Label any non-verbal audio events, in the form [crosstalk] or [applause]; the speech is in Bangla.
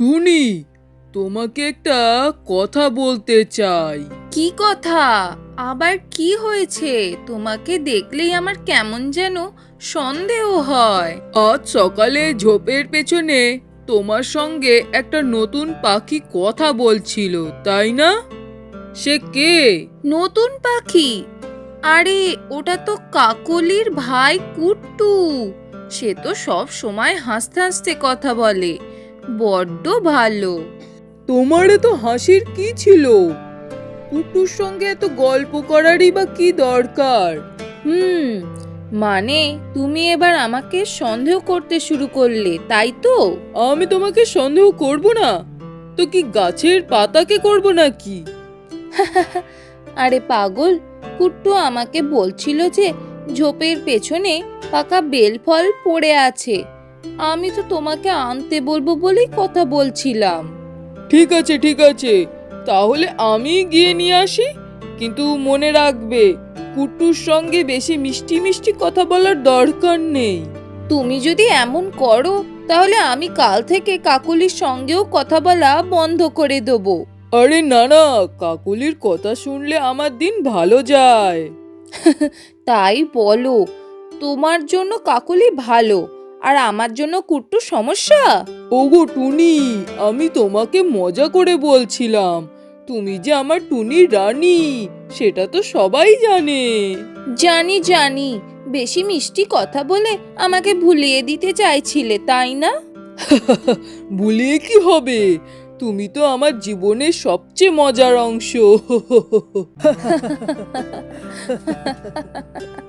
টুনি তোমাকে একটা কথা বলতে চাই। কি কথা? আবার কি হয়েছে? তোমাকে দেখলেই আমার কেমন যেন সন্দেহ হয়। আজ সকালে ঝোপের পেছনে তোমার সঙ্গে একটা নতুন পাখি কথা বলছিল তাই না? সে কে? নতুন পাখি? আরে ওটা তো কাকলির ভাই কুট্টু। সে তো সব সময় হাসতে হাসতে কথা বলে। বড্ড ভালো। তোমারে তো হাসির কি ছিল? কুটুর সঙ্গে এত গল্প করারই বা কি দরকার? হুম মানে তুমি এবার আমাকে সন্দেহ করতে শুরু করলে তাই তো? আমি তোমাকে সন্দেহ করব না? তো কি গাছের পাতাকে করব নাকি? [laughs] আরে পাগল কুট্টু আমাকে বলছিল যে ঝোপের পেছনে পাকা বেল ফল পড়ে আছে। আমি তো তোমাকে আনতে বলব বলেই কথা বলছিলাম। ঠিক আছে ঠিক আছে। তাহলে আমি গিয়ে নিয়ে আসি। কিন্তু মনে রাখবে কুটুর সঙ্গে বেশি মিষ্টি মিষ্টি কথা বলার দরকার নেই। তুমি যদি এমন করো তাহলে আমি কাল থেকে কাকুলির সঙ্গেও কথা বলা বন্ধ করে দেবো। আরে না না কাকুলির কথা শুনলে আমার দিন ভালো যায়। [laughs] তাই বলো তোমার জন্য কাকুলি ভালো। আর আমার জন্য কুট্টু সমস্যা? ওগো টুনি আমি তোমাকে মজা করে বলছিলাম। তুমি যে আমার টুনি রানী সেটা তো সবাই জানে। জানি জানি। বেশি মিষ্টি কথা বলে আমাকে ভুলিয়ে দিতে চাইছিলে তাই না? [laughs] ভুলিয়ে কি হবে? তুমি তো আমার জীবনের সবচেয়ে মজার অংশ। [laughs]